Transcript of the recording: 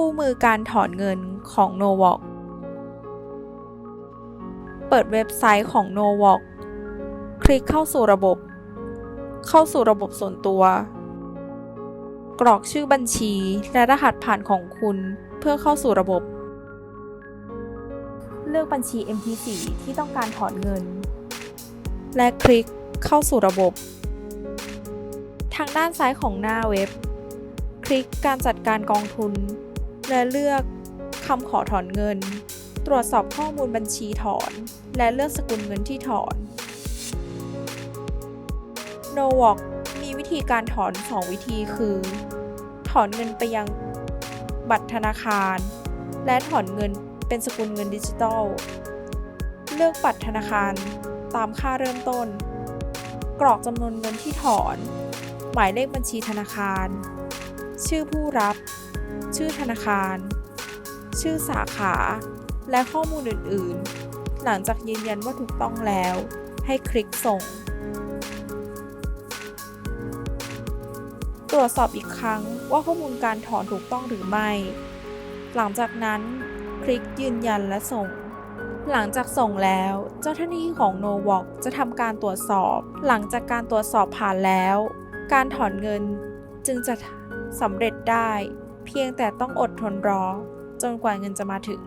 คู่มือการถอนเงินของ n o v o k เปิดเว็บไซต์ของ n o v o k คลิกเข้าสู่ระบบ เข้าสู่ระบบส่วนตัว กรอกชื่อบัญชีและรหัสผ่านของคุณเพื่อเข้าสู่ระบบ เลือกบัญชี MT4 ที่ต้องการถอนเงิน และคลิกเข้าสู่ระบบ ทางด้านซ้ายของหน้าเว็บ คลิกการจัดการกองทุน และเลือกคำขอถอนเงิน ตรวจสอบข้อมูลบัญชีถอน และเลือกสกุลเงินที่ถอน n o w o k มีวิธีการถอน 2 วิธีคือ ถอนเงินไปยังบัตรธนาคาร และถอนเงินเป็นสกุลเงินดิจิทัล เลือกบัตรธนาคารตามค่าเริ่มต้น กรอกจำนวนเงินที่ถอน หมายเลขบัญชีธนาคาร ชื่อผู้รับ ชื่อธนาคาร ชื่อสาขา และข้อมูลอื่น ๆ หลังจากยืนยันว่าถูกต้องแล้ว ให้คลิกส่ง ตรวจสอบอีกครั้งว่าข้อมูลการถอนถูกต้องหรือไม่ หลังจากนั้นคลิกยืนยันและส่งหลังจากส่งแล้วเจ้าหน้าที่ของ n o v o k จะทำการตรวจสอบ หลังจากการตรวจสอบผ่านแล้ว การถอนเงินจึงจะสำเร็จได้ เพียงแต่ต้องอดทนรอ จนกว่าเงินจะมาถึง